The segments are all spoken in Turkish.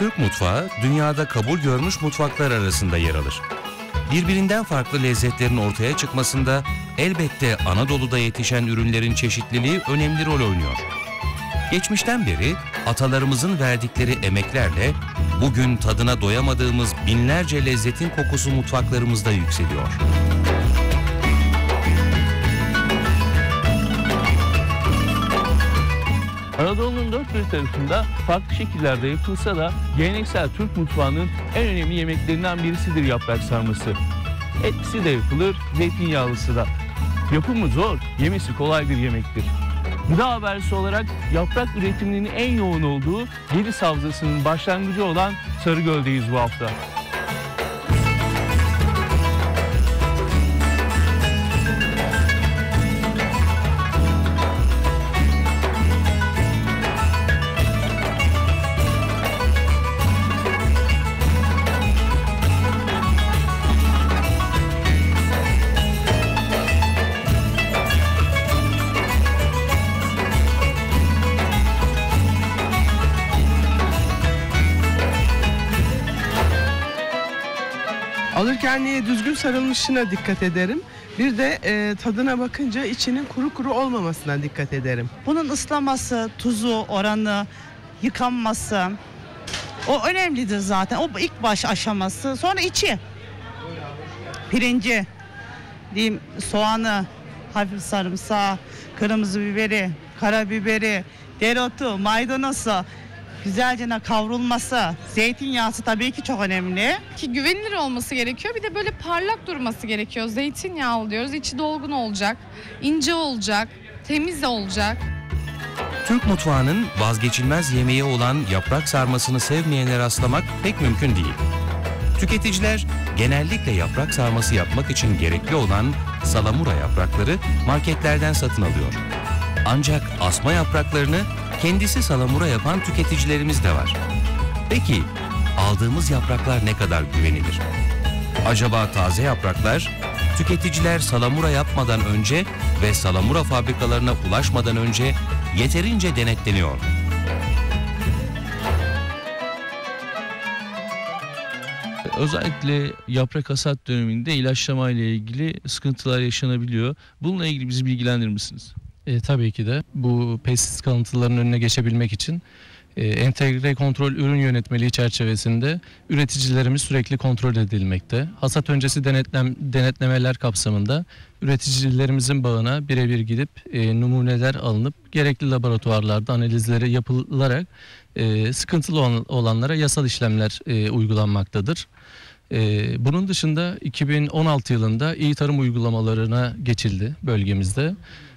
Türk mutfağı dünyada kabul görmüş mutfaklar arasında yer alır. Birbirinden farklı lezzetlerin ortaya çıkmasında elbette Anadolu'da yetişen ürünlerin çeşitliliği önemli rol oynuyor. Geçmişten beri atalarımızın verdikleri emeklerle bugün tadına doyamadığımız binlerce lezzetin kokusu mutfaklarımızda yükseliyor. Anadolu'nun dört bir tarafında farklı şekillerde yapılsa da geleneksel Türk mutfağının en önemli yemeklerinden birisidir yaprak sarması. Etlisi de yapılır, zeytinyağlısı da. Yapımı zor, yemesi kolay bir yemektir. Gıda habercisi olarak yaprak üretiminin en yoğun olduğu Gediz Havzası'nın başlangıcı olan Sarıgöl'deyiz bu hafta. Düzgün sarılmışına dikkat ederim. Bir de e, tadına bakınca içinin kuru kuru olmamasına dikkat ederim. Bunun ıslaması, tuzu, oranı, yıkanması o önemlidir zaten. O ilk baş aşaması. Sonra içi. Pirinci, diyeyim soğanı, hafif sarımsağı, kırmızı biberi, karabiberi, dereotu, maydanozu, güzelce kavrulması, zeytinyağısı tabii ki çok önemli. ki güvenilir olması gerekiyor. Bir de böyle parlak durması gerekiyor. Zeytinyağlı diyoruz. içi dolgun olacak, ince olacak, temiz olacak. Türk mutfağının vazgeçilmez yemeği olan yaprak sarmasını sevmeyene rastlamak pek mümkün değil. Tüketiciler genellikle yaprak sarması yapmak için gerekli olan salamura yaprakları marketlerden satın alıyor. Ancak asma yapraklarını kendisi salamura yapan tüketicilerimiz de var. Peki aldığımız yapraklar ne kadar güvenilir? Acaba taze yapraklar tüketiciler salamura yapmadan önce ve salamura fabrikalarına ulaşmadan önce yeterince denetleniyor mu? Özellikle yaprak hasat döneminde ilaçlama ile ilgili sıkıntılar yaşanabiliyor. Bununla ilgili bizi bilgilendirir misiniz? E, tabii ki de bu pestisit kalıntılarının önüne geçebilmek için e, entegre kontrol ürün yönetmeliği çerçevesinde üreticilerimiz sürekli kontrol edilmekte. Hasat öncesi denetlem, denetlemeler kapsamında üreticilerimizin bağına birebir gidip e, numuneler alınıp gerekli laboratuvarlarda analizleri yapılarak e, sıkıntılı olan- olanlara yasal işlemler e, uygulanmaktadır. E, bunun dışında 2016 yılında iyi tarım uygulamalarına geçildi bölgemizde.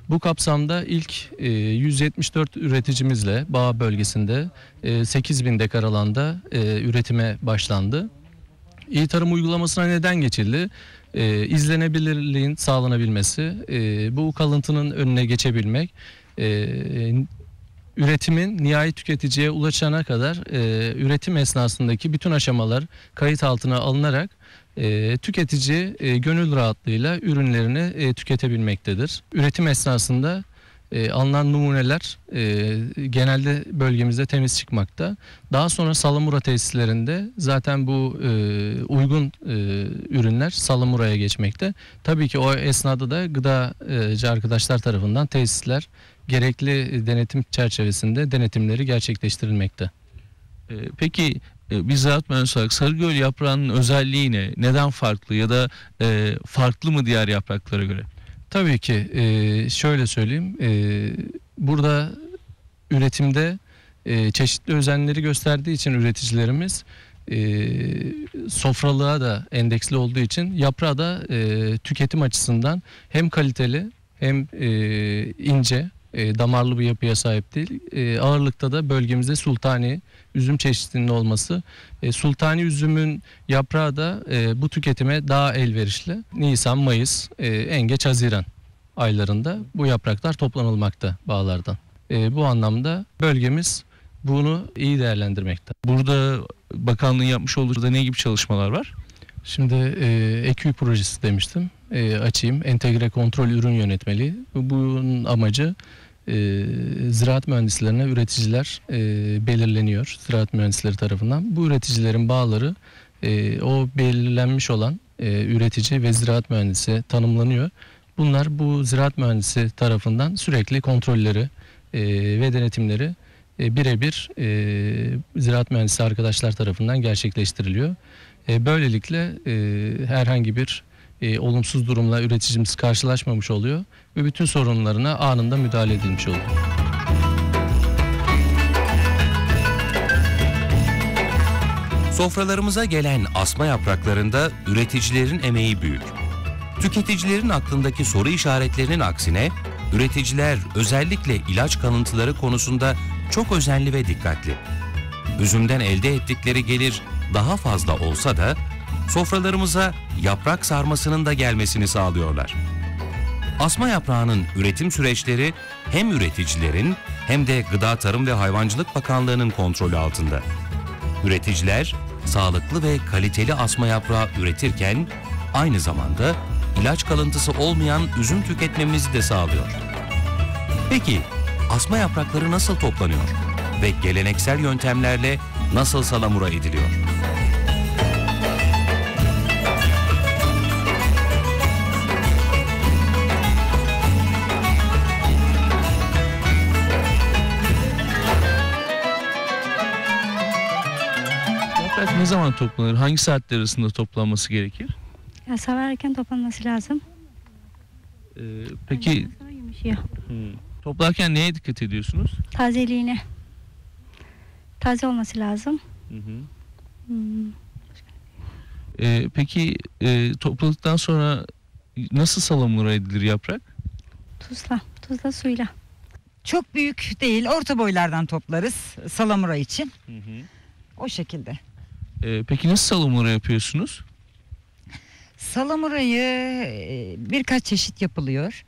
Bu kapsamda ilk e, 174 üreticimizle Bağ bölgesinde e, 8000 dekar alanda e, üretime başlandı. İyi tarım uygulamasına neden geçildi? E, izlenebilirliğin sağlanabilmesi, e, bu kalıntının önüne geçebilmek, e, üretimin nihai tüketiciye ulaşana kadar e, üretim esnasındaki bütün aşamalar kayıt altına alınarak e, tüketici e, gönül rahatlığıyla ürünlerini e, tüketebilmektedir. Üretim esnasında e, alınan numuneler e, genelde bölgemizde temiz çıkmakta. Daha sonra salamura tesislerinde zaten bu e, uygun e, ürünler salamuraya geçmekte. Tabii ki o esnada da gıdacı arkadaşlar tarafından tesisler gerekli denetim çerçevesinde denetimleri gerçekleştirilmekte. Ee, Peki e, mühendisi olarak Sarıgöl yaprağının özelliği ne? Neden farklı ya da e, farklı mı diğer yapraklara göre? Tabii ki e, şöyle söyleyeyim e, burada üretimde e, çeşitli özenleri gösterdiği için üreticilerimiz e, sofralığa da endeksli olduğu için yaprağı da e, tüketim açısından hem kaliteli hem e, ince e, damarlı bir yapıya sahip değil. E, ağırlıkta da bölgemizde sultani üzüm çeşitliliğinin olması. E, sultani üzümün yaprağı da e, bu tüketime daha elverişli. Nisan, Mayıs, e, en geç Haziran aylarında bu yapraklar toplanılmakta bağlardan. E, bu anlamda bölgemiz bunu iyi değerlendirmekte. Burada bakanlığın yapmış olduğu da ne gibi çalışmalar var? Şimdi e, EQ projesi demiştim. E, açayım. Entegre kontrol ürün yönetmeliği. Bunun amacı e, ziraat mühendislerine üreticiler e, belirleniyor ziraat mühendisleri tarafından. Bu üreticilerin bağları e, o belirlenmiş olan e, üretici ve ziraat mühendisi tanımlanıyor. Bunlar bu ziraat mühendisi tarafından sürekli kontrolleri e, ve denetimleri e, birebir e, ziraat mühendisi arkadaşlar tarafından gerçekleştiriliyor. E, böylelikle e, herhangi bir e, olumsuz durumla üreticimiz karşılaşmamış oluyor ve bütün sorunlarına anında müdahale edilmiş oluyor. Sofralarımıza gelen asma yapraklarında üreticilerin emeği büyük. Tüketicilerin aklındaki soru işaretlerinin aksine üreticiler özellikle ilaç kalıntıları konusunda çok özenli ve dikkatli. Üzümden elde ettikleri gelir daha fazla olsa da sofralarımıza yaprak sarmasının da gelmesini sağlıyorlar. Asma yaprağının üretim süreçleri hem üreticilerin hem de Gıda Tarım ve Hayvancılık Bakanlığı'nın kontrolü altında. Üreticiler sağlıklı ve kaliteli asma yaprağı üretirken aynı zamanda ilaç kalıntısı olmayan üzüm tüketmemizi de sağlıyor. Peki asma yaprakları nasıl toplanıyor ve geleneksel yöntemlerle nasıl salamura ediliyor? Ne zaman toplanır? Hangi saatler arasında toplanması gerekir? Ya sabah erken toplanması lazım. Ee, peki Ondan sonra yumuşuyor. hmm, toplarken neye dikkat ediyorsunuz? Tazeliğine. Taze olması lazım. Hı hı. Hmm, Ee, peki e, topladıktan sonra nasıl salamura edilir yaprak? tuzla. Tuzla suyla. Çok büyük değil, orta boylardan toplarız salamura için. O şekilde. Ee, peki nasıl salamura yapıyorsunuz? Salamurayı e, birkaç çeşit yapılıyor.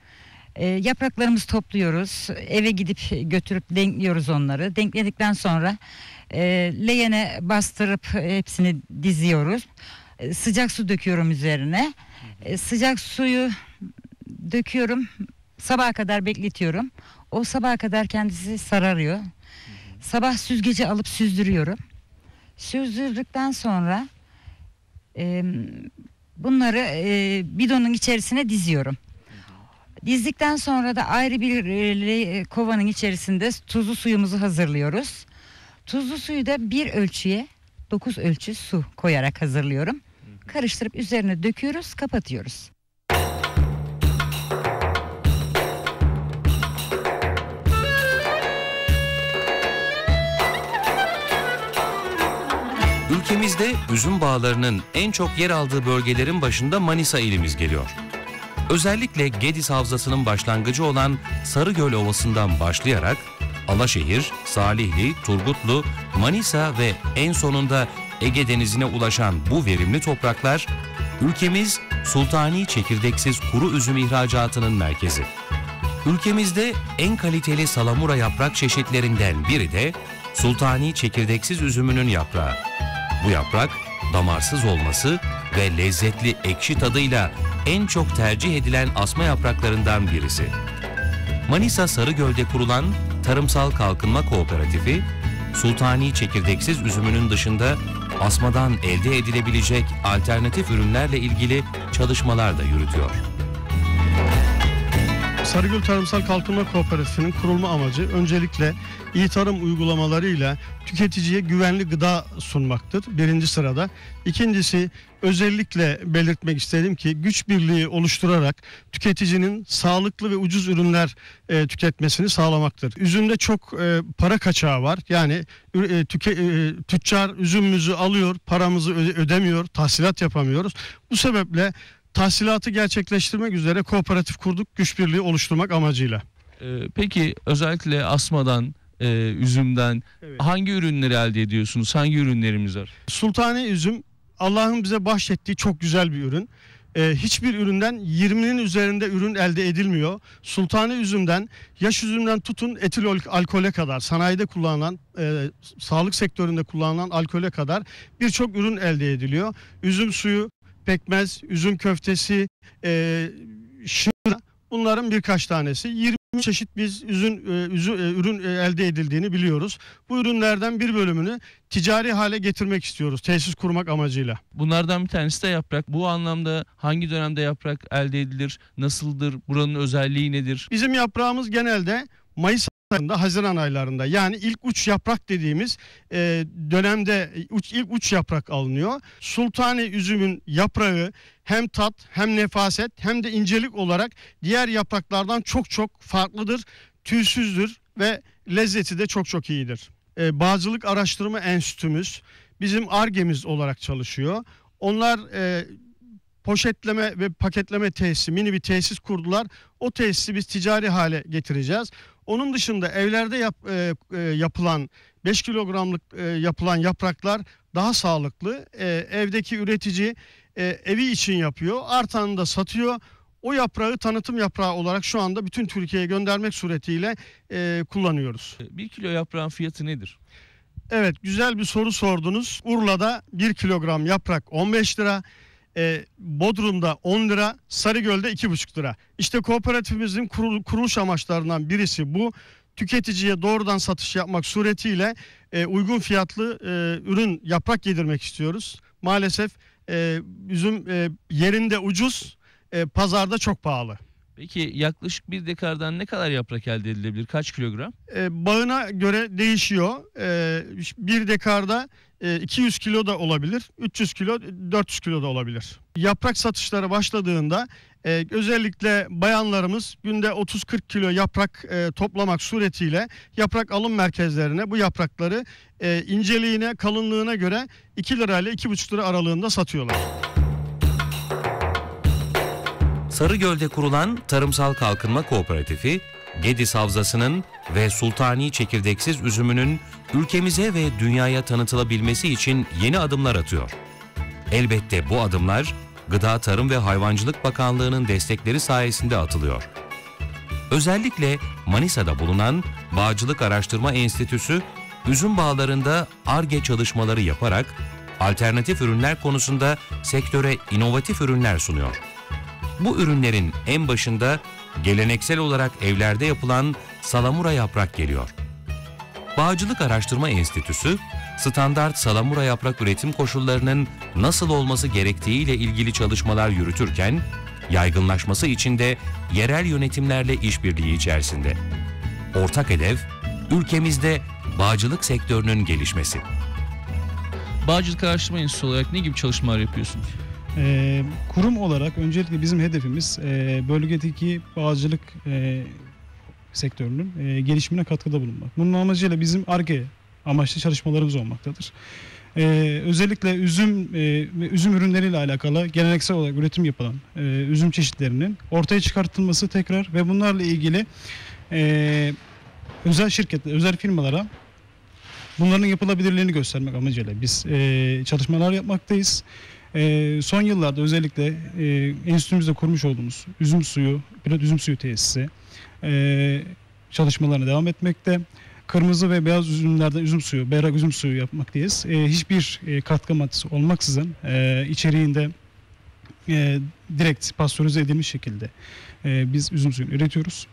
E, yapraklarımızı topluyoruz. Eve gidip götürüp denkliyoruz onları. Denkledikten sonra e, leğene bastırıp hepsini diziyoruz. Sıcak su döküyorum üzerine. Sıcak suyu döküyorum. Sabaha kadar bekletiyorum. O sabaha kadar kendisi sararıyor. Sabah süzgeci alıp süzdürüyorum. Süzdürdükten sonra e, bunları e, bidonun içerisine diziyorum. Dizdikten sonra da ayrı bir e, kovanın içerisinde tuzlu suyumuzu hazırlıyoruz. Tuzlu suyu da bir ölçüye 9 ölçü su koyarak hazırlıyorum. Karıştırıp üzerine döküyoruz, kapatıyoruz. Ülkemizde üzüm bağlarının en çok yer aldığı bölgelerin başında Manisa ilimiz geliyor. Özellikle Gediz Havzası'nın başlangıcı olan Sarıgöl Ovası'ndan başlayarak Alaşehir, Salihli, Turgutlu, Manisa ve en sonunda Ege Denizi'ne ulaşan bu verimli topraklar, ülkemiz sultani çekirdeksiz kuru üzüm ihracatının merkezi. Ülkemizde en kaliteli salamura yaprak çeşitlerinden biri de sultani çekirdeksiz üzümünün yaprağı. Bu yaprak damarsız olması ve lezzetli ekşi tadıyla en çok tercih edilen asma yapraklarından birisi. Manisa Sarıgöl'de kurulan Tarımsal Kalkınma Kooperatifi, sultani çekirdeksiz üzümünün dışında asmadan elde edilebilecek alternatif ürünlerle ilgili çalışmalar da yürütüyor. Sarıgül Tarımsal Kalkınma Kooperatifi'nin kurulma amacı öncelikle iyi tarım uygulamalarıyla tüketiciye güvenli gıda sunmaktır birinci sırada. İkincisi özellikle belirtmek istedim ki güç birliği oluşturarak tüketicinin sağlıklı ve ucuz ürünler e, tüketmesini sağlamaktır. Üzümde çok e, para kaçağı var. Yani e, tüke, e, tüccar üzümümüzü alıyor, paramızı öde- ödemiyor, tahsilat yapamıyoruz. Bu sebeple tahsilatı gerçekleştirmek üzere kooperatif kurduk güç birliği oluşturmak amacıyla. Ee, peki özellikle asmadan, e, üzümden Evet. hangi ürünleri elde ediyorsunuz? Hangi ürünlerimiz var? Sultani üzüm Allah'ın bize bahşettiği çok güzel bir ürün. Ee, hiçbir üründen 20'nin üzerinde ürün elde edilmiyor. Sultani üzümden, yaş üzümden tutun etil ol- alkole kadar, sanayide kullanılan, e, sağlık sektöründe kullanılan alkole kadar birçok ürün elde ediliyor. Üzüm suyu, pekmez, üzüm köftesi, e, şıra bunların birkaç tanesi. 20 çeşit biz üzün, e, üzü, e, ürün e, elde edildiğini biliyoruz. Bu ürünlerden bir bölümünü ticari hale getirmek istiyoruz tesis kurmak amacıyla. Bunlardan bir tanesi de yaprak. Bu anlamda hangi dönemde yaprak elde edilir, nasıldır, buranın özelliği nedir? Bizim yaprağımız genelde Mayıs Haziran aylarında yani ilk uç yaprak dediğimiz e, dönemde uç, ilk uç yaprak alınıyor. Sultani üzümün yaprağı hem tat hem nefaset hem de incelik olarak diğer yapraklardan çok çok farklıdır. Tüysüzdür ve lezzeti de çok çok iyidir. E, Bağcılık Araştırma Enstitümüz bizim ARGE'miz olarak çalışıyor. Onlar e, poşetleme ve paketleme tesisi mini bir tesis kurdular. O tesisi biz ticari hale getireceğiz. Onun dışında evlerde yap, e, e, yapılan 5 kilogramlık e, yapılan yapraklar daha sağlıklı. E, evdeki üretici e, evi için yapıyor. Artanını da satıyor. O yaprağı tanıtım yaprağı olarak şu anda bütün Türkiye'ye göndermek suretiyle e, kullanıyoruz. Bir kilo yaprağın fiyatı nedir? Evet güzel bir soru sordunuz. Urla'da 1 kilogram yaprak 15 lira. E, Bodrum'da 10 lira, Sarıgöl'de 2,5 lira. İşte kooperatifimizin kurul, kuruluş amaçlarından birisi bu. Tüketiciye doğrudan satış yapmak suretiyle e, uygun fiyatlı e, ürün yaprak yedirmek istiyoruz. Maalesef e, üzüm e, yerinde ucuz, e, pazarda çok pahalı. Peki yaklaşık bir dekardan ne kadar yaprak elde edilebilir? Kaç kilogram? E, bağına göre değişiyor. E, bir dekarda 200 kilo da olabilir, 300 kilo, 400 kilo da olabilir. Yaprak satışları başladığında e, özellikle bayanlarımız günde 30-40 kilo yaprak e, toplamak suretiyle yaprak alım merkezlerine bu yaprakları e, inceliğine, kalınlığına göre 2 lirayla 2,5 lira aralığında satıyorlar. Sarıgöl'de kurulan Tarımsal Kalkınma Kooperatifi, Gediz Havzası'nın ve Sultani çekirdeksiz üzümünün ülkemize ve dünyaya tanıtılabilmesi için yeni adımlar atıyor. Elbette bu adımlar Gıda Tarım ve Hayvancılık Bakanlığı'nın destekleri sayesinde atılıyor. Özellikle Manisa'da bulunan Bağcılık Araştırma Enstitüsü, üzüm bağlarında ARGE çalışmaları yaparak alternatif ürünler konusunda sektöre inovatif ürünler sunuyor. Bu ürünlerin en başında geleneksel olarak evlerde yapılan salamura yaprak geliyor. Bağcılık Araştırma Enstitüsü, standart salamura yaprak üretim koşullarının nasıl olması gerektiği ile ilgili çalışmalar yürütürken, yaygınlaşması için de yerel yönetimlerle işbirliği içerisinde. Ortak hedef, ülkemizde bağcılık sektörünün gelişmesi. Bağcılık Araştırma Enstitüsü olarak ne gibi çalışmalar yapıyorsunuz? Ee, kurum olarak öncelikle bizim hedefimiz e, bölgedeki bağcılık e, sektörünün e, gelişimine katkıda bulunmak. Bunun amacıyla bizim ARGE amaçlı çalışmalarımız olmaktadır. Ee, özellikle üzüm e, ve üzüm ürünleriyle alakalı geleneksel olarak üretim yapılan e, üzüm çeşitlerinin ortaya çıkartılması tekrar ve bunlarla ilgili e, özel şirketler, özel firmalara bunların yapılabilirliğini göstermek amacıyla biz e, çalışmalar yapmaktayız. E, son yıllarda özellikle e, enstitümüzde kurmuş olduğumuz üzüm suyu, pilot üzüm suyu tesisi e, çalışmalarına devam etmekte. Kırmızı ve beyaz üzümlerden üzüm suyu, berrak üzüm suyu yapmaktayız. E, hiçbir e, katkı maddesi olmaksızın e, içeriğinde e, direkt pastörize edilmiş şekilde e, biz üzüm suyunu üretiyoruz.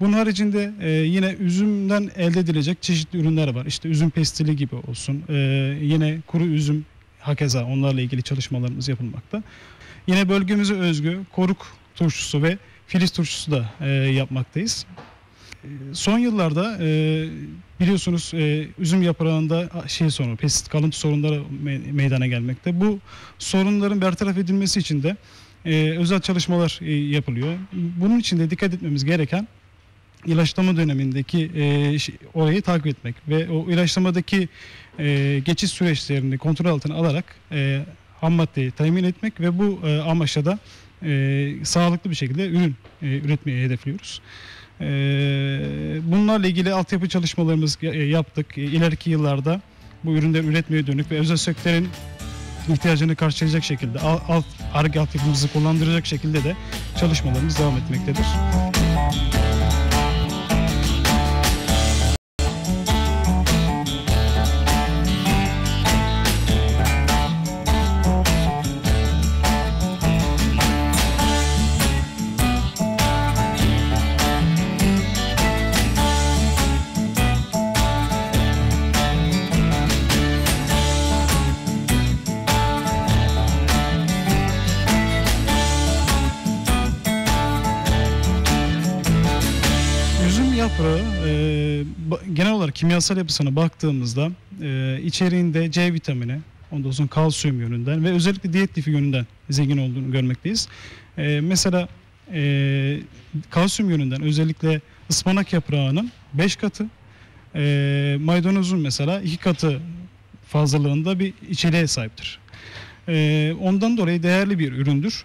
Bunun haricinde e, yine üzümden elde edilecek çeşitli ürünler var. İşte üzüm pestili gibi olsun. E, yine kuru üzüm hakeza onlarla ilgili çalışmalarımız yapılmakta. Yine bölgemize özgü koruk turşusu ve filiz turşusu da e, yapmaktayız. E, Son yıllarda e, biliyorsunuz e, üzüm yaprağında şey sorunu, pestisit kalıntı sorunları me- meydana gelmekte. Bu sorunların bertaraf edilmesi için de e, özel çalışmalar e, yapılıyor. Bunun için de dikkat etmemiz gereken ilaçlama dönemindeki e, orayı takip etmek ve o ilaçlamadaki e, geçiş süreçlerini kontrol altına alarak e, ham maddeyi temin etmek ve bu e, amaçla da e, sağlıklı bir şekilde ürün e, üretmeyi hedefliyoruz. E, bunlarla ilgili altyapı çalışmalarımız e, yaptık. E, ileriki yıllarda bu ürünleri üretmeye dönük ve özel sektörün ihtiyacını karşılayacak şekilde al- alt ARGE altyapımızı kullandıracak şekilde de çalışmalarımız devam etmektedir. Kimyasal yapısına baktığımızda e, içeriğinde C vitamini, ondan sonra kalsiyum yönünden ve özellikle diyet lifi yönünden zengin olduğunu görmekteyiz. E, mesela e, kalsiyum yönünden özellikle ıspanak yaprağının 5 katı, e, maydanozun mesela 2 katı fazlalığında bir içeriğe sahiptir. E, ondan dolayı değerli bir üründür.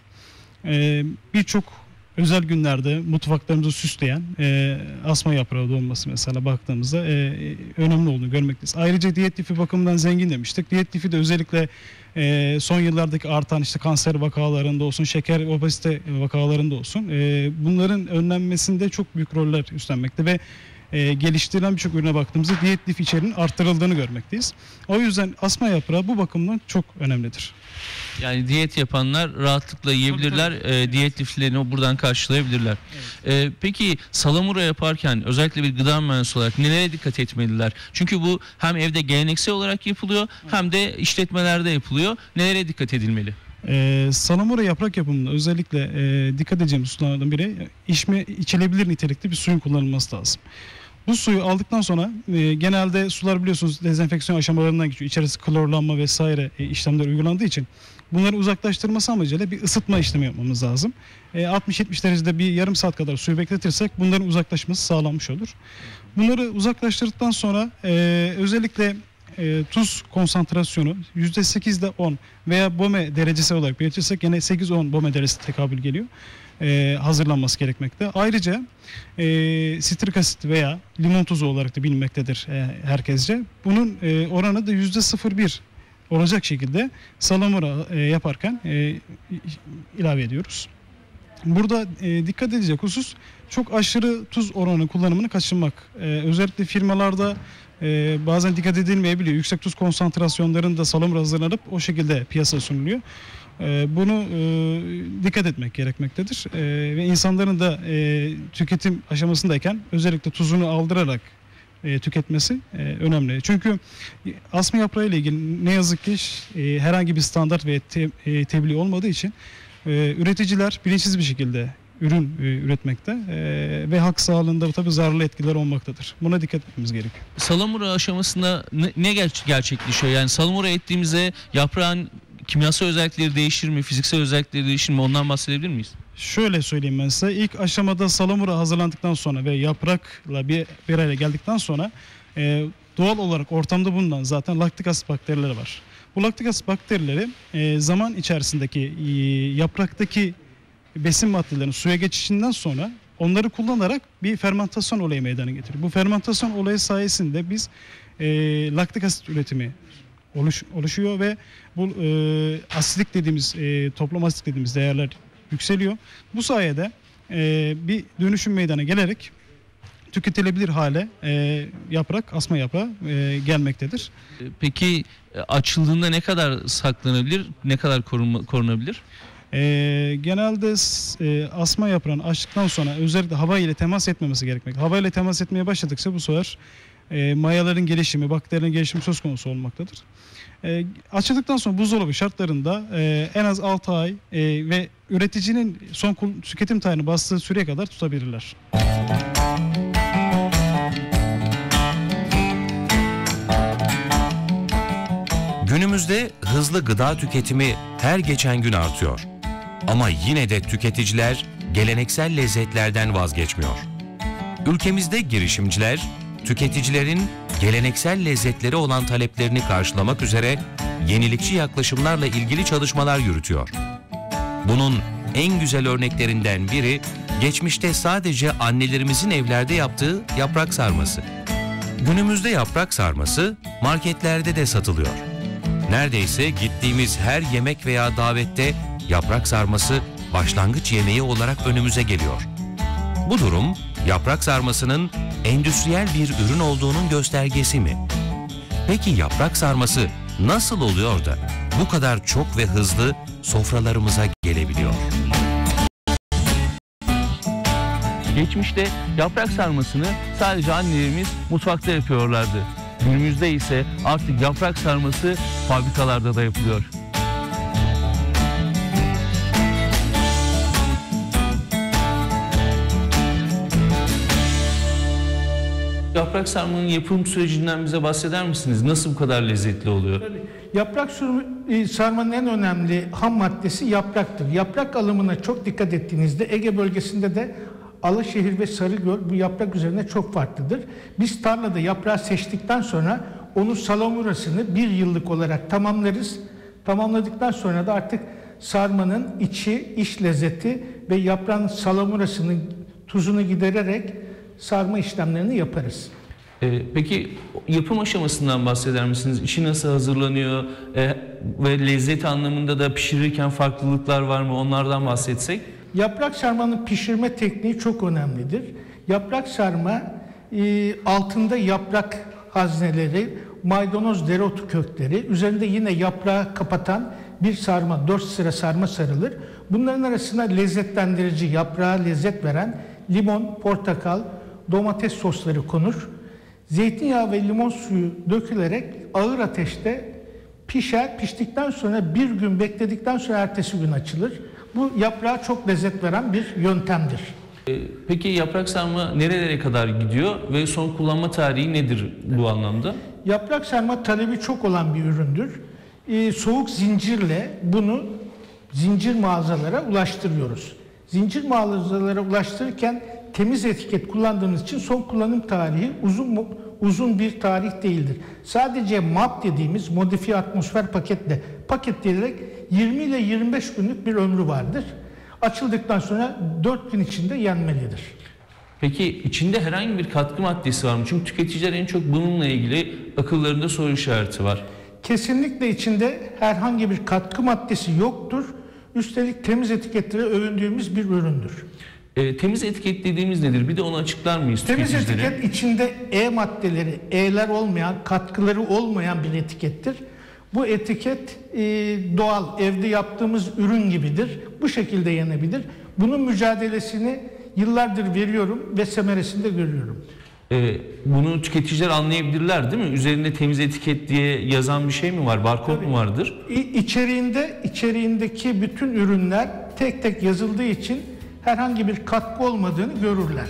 E, Birçok özel günlerde mutfaklarımızı süsleyen e, asma yaprağı dolması mesela baktığımızda e, önemli olduğunu görmekteyiz. Ayrıca diyet lifi bakımından zengin demiştik. Diyet lifi de özellikle e, son yıllardaki artan işte kanser vakalarında olsun, şeker obezite vakalarında olsun e, bunların önlenmesinde çok büyük roller üstlenmekte ve e, geliştirilen birçok ürüne baktığımızda diyet lif içeriğinin arttırıldığını görmekteyiz. O yüzden asma yaprağı bu bakımdan çok önemlidir. Yani diyet yapanlar rahatlıkla yiyebilirler. e, diyet liflerini buradan karşılayabilirler. E, peki salamura yaparken özellikle bir gıda mühendisi olarak nelere dikkat etmeliler? Çünkü bu hem evde geleneksel olarak yapılıyor hem de işletmelerde yapılıyor. Nelere dikkat edilmeli? Ee, salamura yaprak yapımında özellikle e, dikkat edeceğimiz hususlardan biri içme, içilebilir nitelikte bir suyun kullanılması lazım. Bu suyu aldıktan sonra e, genelde sular biliyorsunuz dezenfeksiyon aşamalarından geçiyor. İçerisi klorlanma vesaire e, işlemler uygulandığı için bunları uzaklaştırması amacıyla bir ısıtma işlemi yapmamız lazım. E, 60-70 derecede bir yarım saat kadar suyu bekletirsek bunların uzaklaşması sağlanmış olur. Bunları uzaklaştırdıktan sonra e, özellikle e, tuz konsantrasyonu %8'de 10 veya BOME derecesi olarak belirtirsek yine 8-10 BOME derecesi tekabül geliyor. E, hazırlanması gerekmekte. Ayrıca e, sitrik asit veya limon tuzu olarak da bilinmektedir e, herkesce. Bunun e, oranı da %0,1 olacak şekilde salamura e, yaparken e, ilave ediyoruz. Burada e, dikkat edecek husus çok aşırı tuz oranı kullanımını kaçınmak. Özellikle firmalarda bazen dikkat edilmeyebiliyor. Yüksek tuz konsantrasyonlarında salamura hazırlanıp o şekilde piyasaya sunuluyor. Bunu dikkat etmek gerekmektedir. Ve insanların da tüketim aşamasındayken özellikle tuzunu aldırarak e, tüketmesi e, önemli. Çünkü asma yaprağı ile ilgili ne yazık ki e, herhangi bir standart ve te, e, tebliğ olmadığı için e, üreticiler bilinçsiz bir şekilde ürün e, üretmekte e, ve halk sağlığında tabii zararlı etkiler olmaktadır. Buna dikkat etmemiz gerekiyor. Salamura aşamasında ne, ne ger- gerçekleşiyor? Yani salamura ettiğimizde yaprağın kimyasal özellikleri değişir mi? Fiziksel özellikleri değişir mi? Ondan bahsedebilir miyiz? Şöyle söyleyeyim ben size. İlk aşamada salamura hazırlandıktan sonra ve yaprakla bir, bir araya geldikten sonra e, doğal olarak ortamda bulunan zaten laktik asit bakterileri var. Bu laktik asit bakterileri e, zaman içerisindeki e, yapraktaki besin maddelerini suya geçişinden sonra onları kullanarak bir fermentasyon olayı meydana getiriyor. Bu fermentasyon olayı sayesinde biz e, laktik asit üretimi oluş, oluşuyor ve bu e, asitlik dediğimiz e, toplam asitlik dediğimiz değerler yükseliyor. Bu sayede e, bir dönüşüm meydana gelerek tüketilebilir hale e, yaprak, asma yaprağı e, gelmektedir. E, Peki e, açıldığında ne kadar saklanabilir? Ne kadar korunma, korunabilir? E, genelde e, asma yaprağını açtıktan sonra özellikle hava ile temas etmemesi gerekmek. Hava ile temas etmeye başladıkça bu sefer e, mayaların gelişimi, bakterilerin gelişimi söz konusu olmaktadır. E, açıldıktan sonra buzdolabı şartlarında e, en az 6 ay e, ve üreticinin son tüketim tarihini bastığı süreye kadar tutabilirler. Günümüzde hızlı gıda tüketimi her geçen gün artıyor. Ama yine de tüketiciler geleneksel lezzetlerden vazgeçmiyor. Ülkemizde girişimciler tüketicilerin geleneksel lezzetlere olan taleplerini karşılamak üzere yenilikçi yaklaşımlarla ilgili çalışmalar yürütüyor. Bunun en güzel örneklerinden biri geçmişte sadece annelerimizin evlerde yaptığı yaprak sarması. Günümüzde yaprak sarması marketlerde de satılıyor. Neredeyse gittiğimiz her yemek veya davette yaprak sarması başlangıç yemeği olarak önümüze geliyor. Bu durum yaprak sarmasının endüstriyel bir ürün olduğunun göstergesi mi? Peki yaprak sarması nasıl oluyor da bu kadar çok ve hızlı sofralarımıza gelebiliyor? Geçmişte yaprak sarmasını sadece annelerimiz mutfakta yapıyorlardı. Günümüzde ise artık yaprak sarması fabrikalarda da yapılıyor. Yaprak sarmanın yapım sürecinden bize bahseder misiniz? Nasıl bu kadar lezzetli oluyor? Yaprak sürü- e, sarmanın en önemli ham maddesi yapraktır. Yaprak alımına çok dikkat ettiğinizde Ege bölgesinde de Alaşehir ve Sarıgöl bu yaprak üzerine çok farklıdır. Biz tarlada yaprağı seçtikten sonra onun salamurasını bir yıllık olarak tamamlarız. Tamamladıktan sonra da artık sarmanın içi, iç lezzeti ve yaprağın salamurasının tuzunu gidererek sarma işlemlerini yaparız. Ee, peki yapım aşamasından bahseder misiniz? İşi nasıl hazırlanıyor Ee, ve lezzet anlamında da pişirirken farklılıklar var mı? Onlardan bahsetsek. Yaprak sarmanın pişirme tekniği çok önemlidir. Yaprak sarma e, altında yaprak hazneleri, maydanoz dereotu kökleri, üzerinde yine yaprağı kapatan bir sarma, dört sıra sarma sarılır. Bunların arasına lezzetlendirici, yaprağa lezzet veren limon, portakal, domates sosları konur. Zeytinyağı ve limon suyu dökülerek ağır ateşte pişer. Piştikten sonra bir gün bekledikten sonra ertesi gün açılır. Bu yaprağa çok lezzet veren bir yöntemdir. Ee, peki yaprak sarma nerelere kadar gidiyor ve son kullanma tarihi nedir bu anlamda? Yaprak sarma talebi çok olan bir üründür. Ee, soğuk zincirle bunu zincir mağazalara ulaştırıyoruz. Zincir mağazalara ulaştırırken temiz etiket kullandığımız için son kullanım tarihi uzun uzun bir tarih değildir. Sadece MAP dediğimiz modifiye atmosfer paketle paketleyerek 20 ile 25 günlük bir ömrü vardır. Açıldıktan sonra 4 gün içinde yenmelidir. Peki içinde herhangi bir katkı maddesi var mı? Çünkü tüketiciler en çok bununla ilgili akıllarında soru işareti var. Kesinlikle içinde herhangi bir katkı maddesi yoktur. Üstelik temiz etiketlere övündüğümüz bir üründür. Ee, temiz etiket dediğimiz nedir? Bir de onu açıklar mıyız Temiz etiket içinde E maddeleri, E'ler olmayan, katkıları olmayan bir etikettir. Bu etiket e, doğal, evde yaptığımız ürün gibidir. Bu şekilde yenebilir. Bunun mücadelesini yıllardır veriyorum ve semeresini de görüyorum. Ee, bunu tüketiciler anlayabilirler değil mi? Üzerinde temiz etiket diye yazan bir şey mi var? Barkod mu vardır? İ- içeriğinde içeriğindeki bütün ürünler tek tek yazıldığı için herhangi bir katkı olmadığını görürler.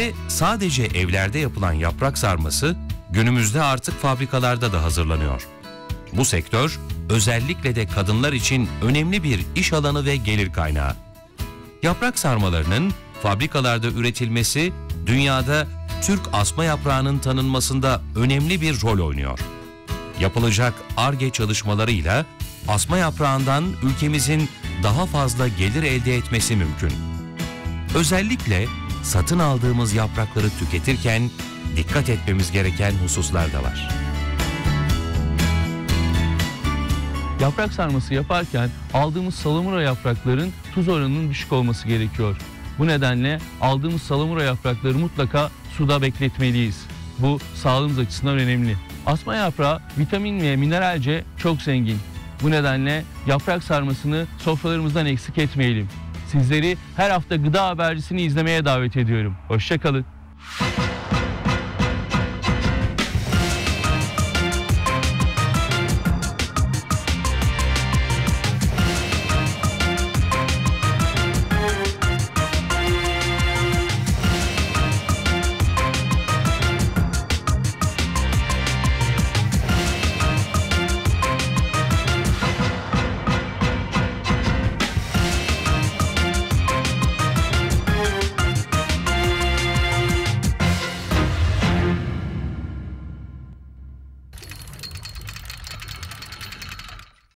Geçmişte sadece evlerde yapılan yaprak sarması günümüzde artık fabrikalarda da hazırlanıyor. Bu sektör özellikle de kadınlar için önemli bir iş alanı ve gelir kaynağı. Yaprak sarmalarının fabrikalarda üretilmesi dünyada Türk asma yaprağının tanınmasında önemli bir rol oynuyor. Yapılacak ARGE çalışmalarıyla asma yaprağından ülkemizin daha fazla gelir elde etmesi mümkün. Özellikle satın aldığımız yaprakları tüketirken dikkat etmemiz gereken hususlar da var. Yaprak sarması yaparken aldığımız salamura yaprakların tuz oranının düşük olması gerekiyor. Bu nedenle aldığımız salamura yaprakları mutlaka suda bekletmeliyiz. Bu sağlığımız açısından önemli. Asma yaprağı vitamin ve mineral C çok zengin. Bu nedenle yaprak sarmasını sofralarımızdan eksik etmeyelim. Sizleri her hafta gıda habercisini izlemeye davet ediyorum. Hoşçakalın.